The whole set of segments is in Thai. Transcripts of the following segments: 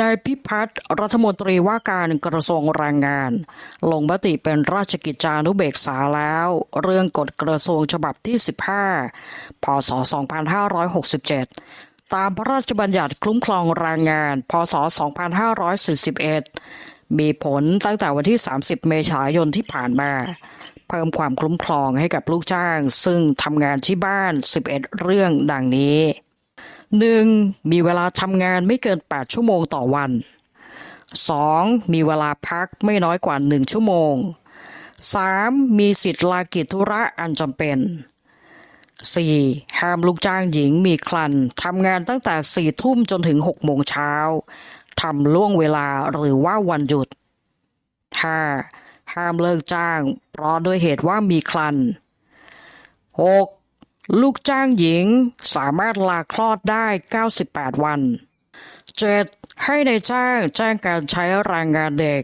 นายพิพัฒน์รัฐมนตรีว่าการกระทรวงแรงงาน ลงมติเป็นราชกิจจานุเบกษาแล้ว เรื่องกฎกระทรวงฉบับที่ 15 พศ 2567 ตามพระราชบัญญัติคุ้มครองแรงงาน พศ 2541 มีผลตั้งแต่วันที่ 30 เมษายนที่ผ่านมาเพิ่มความคุ้มครองให้กับลูกจ้าง ซึ่งทำงานที่บ้าน 11 เรื่องดังนี้ 1. มีเวลาทำงานไม่เกิน 8 ชั่วโมงต่อวัน 2. มีเวลาพักไม่น้อยกว่า 1 ชั่วโมง 3. มีสิทธิลากิจธุระอันจำเป็น 4. ห้ามลูกจ้างหญิงมีครันทำงานตั้งแต่ 4 ทุ่มจนถึง 6 โมงเช้าทำล่วงเวลาหรือว่าวันหยุด 5. ห้ามเลิกจ้าง เพราะด้วยเหตุว่ามีครัน 6. ลูกจ้างหญิงสามารถลาคลอดได้ 98 วัน 7. ให้ในายจ้างแจ้งการใช้แรงงานเด็ก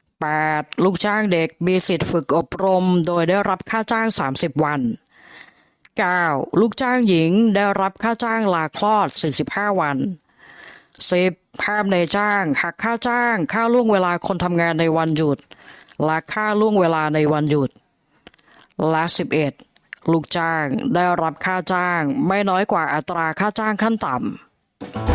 8. ลูกจ้างเด็กมีสิทธิฝึกอบรม โดยได้รับค่าจ้าง 30 วัน 9. ลูกจ้างหญิงได้รับค่าจ้างลาคลอด 45 วัน 10. ห้ามในจ้างหักค่าจ้างค่าล่วงเวลาคนทำงานในวันหยุด และค่าล่วงเวลาในวันหยุด และ 11 ลูกจ้างได้รับค่าจ้างไม่น้อยกว่าอัตราค่าจ้างขั้นต่ำ